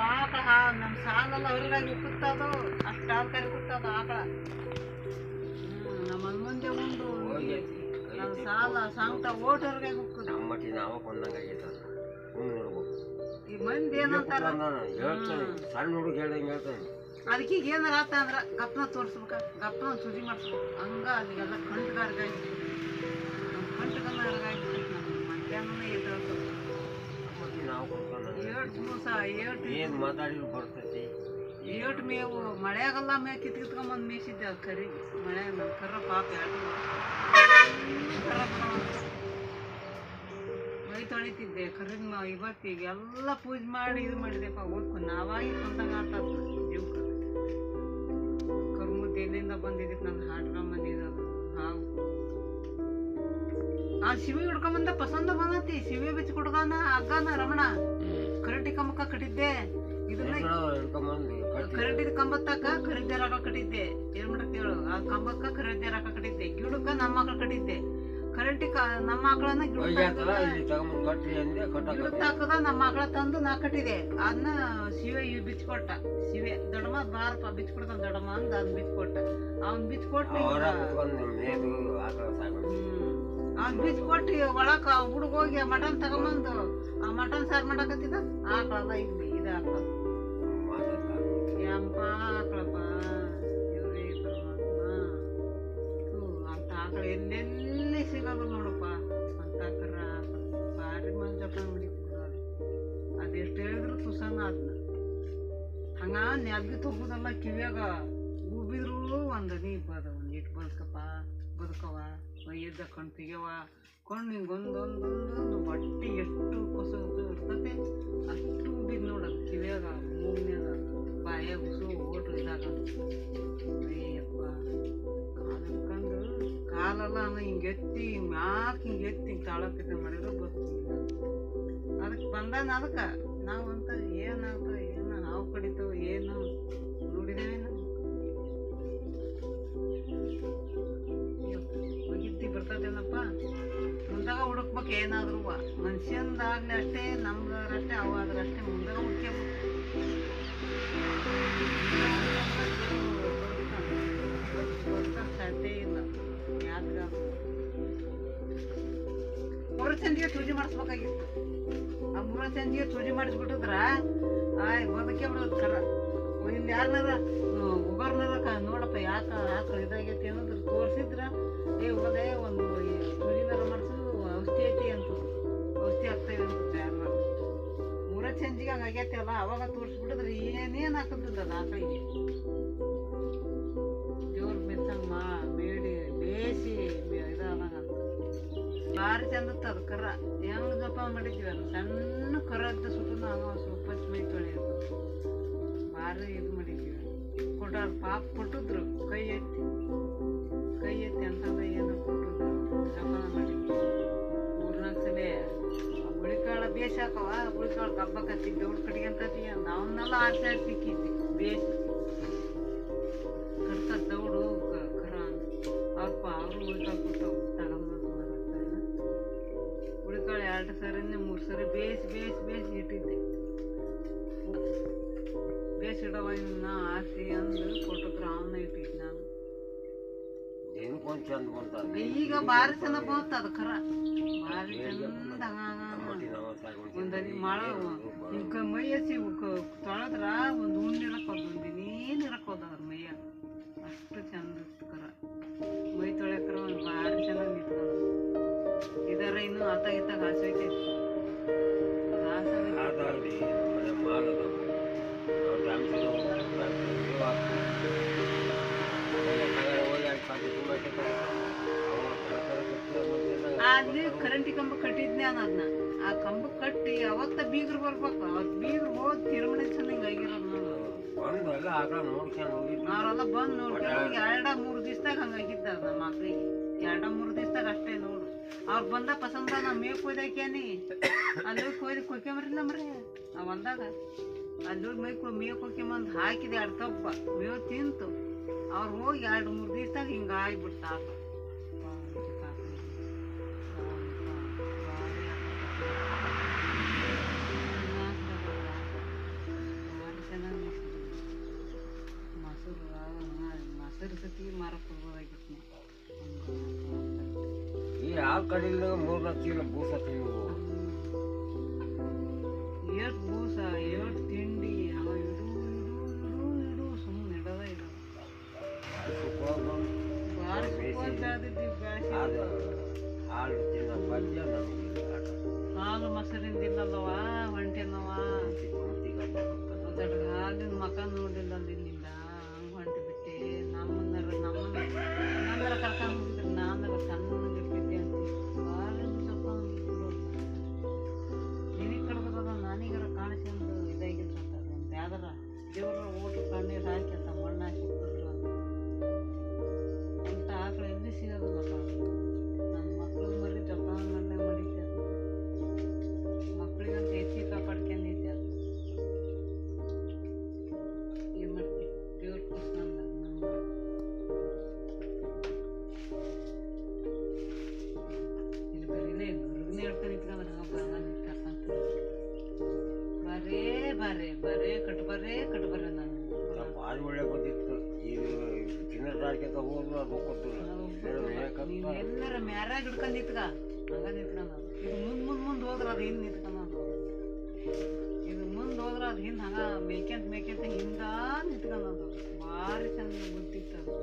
ಆಕಳ ಹಾ- ನಮ್ಮ ಸಾಲಲ್ಲ ಹೊರಗಾಗಿ ಉಕ್ಕುತ್ತದು ಅಷ್ಟು ಹಾಲು ಕರಿ ಕುತ್ತದ ಆಕಳ. ನಮ್ಮ ಮುಂದೆ ಉಂಡು ನಮ್ಮ ಸಾಲ ಸಾಂಗ್ತ ಓಟೋರ್ಗೆ ನಮ್ಮ ಮಟ್ಟಿಗೆ ನಾವು ಸುಮ್ಮನೆ ನೋಡ್ಬೇಕು. ಈ ಮಂದಿ ಏನಂತಾರ? ಹೇಳ್ತಾನೆ. ಸಣ್ಣ ಹುಡುಗ ಹೇಳ್ದಂಗೆ ಹೇಳ್ತಾನೆ. ಅದಕ್ಕೆ ಈಗ ಏನಾರ ಆತ ಅಂದ್ರ ಗಪ್ನ ತೋರಿಸ್ಬೇಕ. ಗಪ್ನ ಒಂದ್ ಸುದ್ದಿ ಮಾಡಿಸ್ಬೇಕು. ಹಂಗ ಅಲ್ಲಿಗೆಲ್ಲ ಕಂಟಗಾರ್ಗಾಗಿ ನಮ್ಮ ಮಧ್ಯಾಹ್ನನೇ ಎದ್ದೇಳ್ತದೆ ಏನು ಮಾತಾಡಿ ಬರ್ತೈತಿ? ಏಟ್ ಮೇವು ಮಳೆಯಾಗಲ್ಲ ಮೇ ಕಿತ್ ಕಿತ್ಕೊಂಬಂದು ಮೇಯಿಸಿದ್ದೆ ಅದು ಕರಿ. ಮಳೆ ನಮ್ಮ ಕರ್ರ ಪಾಪ. ಮೈ ತೊಳಿತಿದ್ದೆ. ಕರಿನ ಇವತ್ತಿಗೆ ಎಲ್ಲ ಪೂಜೆ ಮಾಡಿ ಇದು ಮಾಡಿದೆಪ್ಪ ಓದ್ಕೊಂಡು ನಾವಾಗಿ ಕೊಂದಂಗ ಆತದ ಜೀವಕ್ಕೆ ಕರ್ಮುದ್ದು ಎಲ್ಲಿಂದ ಬಂದಿದ್ದಕ್ಕೆ ನನ್ನ ಹಾಡ್ಕೊಂಡ್ ಬಂದಿದ್ದು ಆ ಶಿವಿ ಹುಡ್ಕೊಂಬಂದ ಪಸಂದ ಬಂದತಿ. ಶಿವಿ ಬಿಚ್ಚಿ ಹುಡ್ಗಾನ ಅಗ್ಗಾನ ರಮಣ. ಕರೆಂಟಿ ಕಂಬಕ್ಕ ಕಟ್ಟಿದ್ದೆ. ಇದನ್ನ ಕರೆಂಟಿದ ಕಂಬತ್ತಕ್ಕ ಖರೀದಿ ರೊಕ್ಕ ಕಟ್ಟಿದ್ದೆ. ಏನ್ ಮಾಡಕ್ ಹೇಳು ಆ ಕಂಬಕ್ಕ ಖರೀದಿ ರೊಕ್ಕ ಕಟ್ಟಿದ್ದೆ. ಗಿಡಕ್ಕ ನಮ್ಮ ಮಕ್ಳ ಕಟ್ಟಿದ್ದೆ. ಕರೆಂಟಿ ನಮ್ಮ ಮಕ್ಕಳನ್ನ ಗಿಡ ಗಿಡಕ್ಕೆ ಹಾಕದ. ನಮ್ಮ ಮಕ್ಕಳ ತಂದು ನಾ ಕಟ್ಟಿದೆ. ಅದನ್ನ ಶಿವೆ ಇವ್ ಬಿಚ್ಕೊಟ್ಟ ಶಿವೆ ದೊಡ್ಡಮ್ಮ ಬಾರಪ್ಪ ಬಿಚ್ಕೊಡ್ತಾನ ದೊಡ್ಡಮ್ಮ ಅಂದ ಅದ್ ಬಿಚ್ಕೊಟ್ಟ ಅವ್ನ್ ಬಿಚ್ಕೊಟ್ಟು ಅವರ ಕೊಟ್ಟು ಒಳಕ ಹುಡುಗ ಹೋಗಿ ಮಟನ್ ತಗೊಂಬಂದು ಆ ಮಟನ್ ಸಾರು ಮಾಡಕತ್ತಿದ ಆಕಳಲ್ಲ ಇಲ್ಲಿ ಇದು ಆಕಳ ಯಪ್ಪ ಆಕಳಪ್ಪ. ಪರಮಾತ್ಮ? ಥೂ, ಅಂತ ಆಕಳ ಎಲ್ಲೆಲ್ಲಿ ಸಿಗೋದು ನೋಡಪ್ಪ. ಅಂತ ಕರ ಭಾರಿ ಮಂದಿ ಜೋಪಾನ ಮಾಡಿದ್ರು ಅದೆಷ್ಟು ಹೇಳಿದ್ರು ತುಸನ ಅದನ್ನ ಹಂಗ ನೆಗ್ಗಿ ಕಿವಿಯಾಗ ಕಿವ್ಯಾಗ ಉಬಿದ್ರು ಒಂದು ನೀ ಬದ ಒಂದು ಇಟ್ಟು ಬದುಕಪ್ಪ ಬದುಕವ ಎದ್ದ ಕಣ್ ತೆಗೆವ ಕಣ್ಣು ಒಂದೊಂದೊಂದೊಂದು ಬಟ್ಟೆ ಎಷ್ಟು ಕೊಸ ಇರ್ತತೆ, ಅಷ್ಟು ಬಿದ್ದು ನೋಡ, ಕಿವಿಯಾಗ, ಮೂಗ್ನ್ಯಾಗ, ಬಾಯಾಗ ಉಸು ಓಟು ಇದಾಗ. ಅಯ್ಯಪ್ಪ ಕಾಲಕ್ಕಂದು ಕಾಲಲ್ಲ ಕಾಲೆಲ್ಲ ಹಿಂಗೆ ಎತ್ತಿ, ಮ್ಯಾಕ್ ಹಿಂಗೆ ಎತ್ತಿ ಹಿಂಗೆ ತಾಳಕ್ಕೆ ಮಾಡಿದ್ರೆ ಬರ್ತೀವಿ ಅದಕ್ಕೆ ಬಂದಾನ ಅದಕ್ಕೆ? ನಾವಂತ ಅಂತ ಏನು ಹಾವು ಕಡಿತಾವ, ಏನು? ನೋಡಿದೇವೆ ಬರ್ತದೇನಪ್ಪ ಮುಂದಾಗ ಹುಡುಕ್ಬೇಕು, ಏನಾದ್ರೂ ಮನುಷ್ಯಂದಾಗ್ಲಿ ಅಷ್ಟೇ, ನಮ್ಗಾದ್ರಷ್ಟೇ, ಅವಾದ್ರಷ್ಟೇ ಮುಂದಾಗ ಹುಡ್ಕ್ಯಬೇಕು ಸಾಧ್ಯ ಇಲ್ಲ. ಮೂರು ಮಾಡಿಸ್ಬೇಕಾಗಿತ್ತು. ಆ ಮೂರು ಚಂದಿಗೆ ಸೂಜಿ ಮಾಡಿಸ್ಬಿಟ್ಟಿದ್ರ, ಆಯ್, ಬದುಕೇ ಬಿಡೋದು ಕರ. ಇಲ್ಲಿ ಯಾರನಾರ ಉಗರ್ನಾರ ಕ ನೋಡಪ್ಪ, ಯಾಕ ಯಾಕೆ ಇದಾಗೈತಿ ಅನ್ನೋದ್ರ ತೋರಿಸಿದ್ರ. ಏ ಹೋದೆ ಒಂದು ಸೂಜಿನಾರ ಮಾಡಿಸು ಔಷಧಿ ಐತಿ ಅಂತ. ಔಷಧಿ ಆಗ್ತೇವೆ ಅಂತ ಯಾರನ್ನಾರ ಮೂರ ಚಂಜಿಗೆ ಹಂಗೆ ಆಗೈತಿ ಅಲ್ಲ, ಅವಾಗ ತೋರಿಸ್ಬಿಟ್ಟಿದ್ರೆ ಏನೇನು ಹಾಕಂತದ ಆಕಳಿಗೆ ದೇವ್ರ ಮೆಚ್ಚಂಗೆ ಮಾ ಬೇಡಿ ಬೇಯಿಸಿ ಇದಾದಾಗ ಭಾರಿ ಚಂದ ಅದು ಕರ ಹೆಂಗ್ ಜಪ ಮಾಡಿದ್ವಿ ಅದು ಸಣ್ಣ ಕರ ಅಂತ ಸುಟ್ಟು ನಾವು ಸ್ವಲ್ಪ ಮೈ ತೊಳೆಯೋದು. ಭಾರಿ ಇದು ಮಾಡಿದ್ವಿ. ಕೊಟ್ಟಾರ ಪಾಪ ಕೊಟ್ಟಿದ್ರು ಕೈ ಎತ್ತಿ ಕತ್ತಿ ಬೆವ್ರ ಕಡೆಗೆ ಅಂತತಿ ಅವನ್ನೆಲ್ಲ ಆಡ್ಸಿ ಆಡ್ಸಿ ಬೇಸ್ ಬೇಸಿ ಕಡ್ಕ ದೌಡು ಕರ ಅವ್ರಪ್ಪ ಅವರು ಉಳಿಕಾಳು ಕೊಟ್ಟವು ತಗೊಂಬಂದು ಉಳಿಕಾಳು ಎರಡು ಸರಿನೇ ಮೂರು ಸರಿ ಬೇಯಿಸಿ ಬೇಸ್ ಬೇಸ್ ಇಟ್ಟಿದ್ದೆ. ಬೇಸ್ ಇಡವ ಇನ್ನ ಆಸಿ ಅಂದು ಅವನ್ನ ಇಟ್ಟಿದ್ದೆ ನಾನು. ಈಗ ಭಾರಿ ಚೆನ್ನಾಗ ಬಂತು ಅದು ಕರ. ಭಾರಿ ಚಂದ ಮಟ್ಟಿ ನಾವು ಸಾಕೊಂಡು ಒಂದನಿ ಮಳ ಈಗ ಮೈ ಹಸಿ ತೊಳೆದ್ರ ಕರೆಂಟಿ ಕಂಬ ಕಟ್ಟಿದ್ನೆ ನಾನು ಅದನ್ನ ಆ ಕಂಬ ಕಟ್ಟಿ ಅವತ್ತ ಬೀಗರು ಬರ್ಬೇಕು. ಅವತ್ತು ಬೀಗರು ಹೋದ್ ತಿರುಮಣಿ ಚಂದ ಹಿಂಗೆ ಆಗಿರೋದು ಅವರೆಲ್ಲ ಬಂದು ನೋಡ್ಕೊಂಡು ಎರಡ ಮೂರು ದಿವ್ಸದಾಗ ಹಂಗಾಗಿದ್ದ ನಮ್ಮ ಮಕ್ಳಿಗೆ. ಎರಡ ಮೂರು ದಿವ್ಸದಾಗ ಅಷ್ಟೇ ನೋಡು. ಅವ್ರು ಬಂದ ಪಸಂದ ನಾ ಮೇಕ್ ಕೊಯ್ದಾಕೇನಿ ಅಲ್ಲಿ ಹೋಗಿ ಕೊಯ್ದು ನಮ್ರಿ. ಮರೆ ನಾವು ಬಂದಾಗ ಅಲ್ಲಿ ಮೇ ಮೈ ಕೊ ಮೇ ಕೊಯ್ಕೊಂಬಂದು ಹಾಕಿದೆ ಎರಡು ಕಪ್ಪ. ಮೇವು ತಿಂತು. ಅವ್ರು ಹೋಗಿ ಎರಡು ಮೂರು ದಿವ್ಸದಾಗ ಹಿಂಗೆ ಆಗ್ಬಿಡ್ತ ಆಕ ಹಾಲು ಕಡಿಲಿನ ಮೂರ್ನಾಲ್ಕು ಚೀಲ ಬೂಸ ತಿನ್ನುವು ಏಟ್ ಬೂಸ ಏಟ್ ತಿಂಡಿ ಅವ ಇಡು ಇಡು ಇಡು ಇಡು ಸುಮ್ಮನೆ ಇಡದ ಇಲ್ಲ. ಭಾರಿ ಅದು ಹಾಲು ತಿನ್ನೋ ಪದ್ಯ ನಮಗೆ ಹಾಲು ಮೊಸರಿಂದ ಇಲ್ಲಲ್ಲವ ಹೊಂಟಿಲ್ಲವ ಅದರ ಹಾಲಿನ ಮಕ ನೋಡಿಲ್ಲ ನಿನ್ನಿಂದ ಬರೇ ಬರೇ ನಾನು ಭಾರಿ ಒಳ್ಳೆ ಬಂದಿತ್ತು ಈ ಹೋದ್ರು ಅದು ಮ್ಯಾರಾಗ ಹಿಡ್ಕೊಂಡ್ ನಿತ್ಕ? ಹಂಗ ನಿತ್ಕೊಂಡ ಇದು ಮುಂದೆ ಮುಂದೆ ಮುಂದೆ ಹೋದ್ರ ಅದು ಹಿಂದ್ ನಿತ್ಕೊಂಡ ಇದು ಮುಂದೆ ಹೋದ್ರ ಅದು ಹಿಂದೆ ಹಂಗ ಮೇಕೆಂತ ಮೇಕೆಂತ ಹಿಂದ ನಿತ್ಕೊಂಡ ಭಾರಿ ಚಂದ ಬುದ್ಧಿತ್ತು ಅದು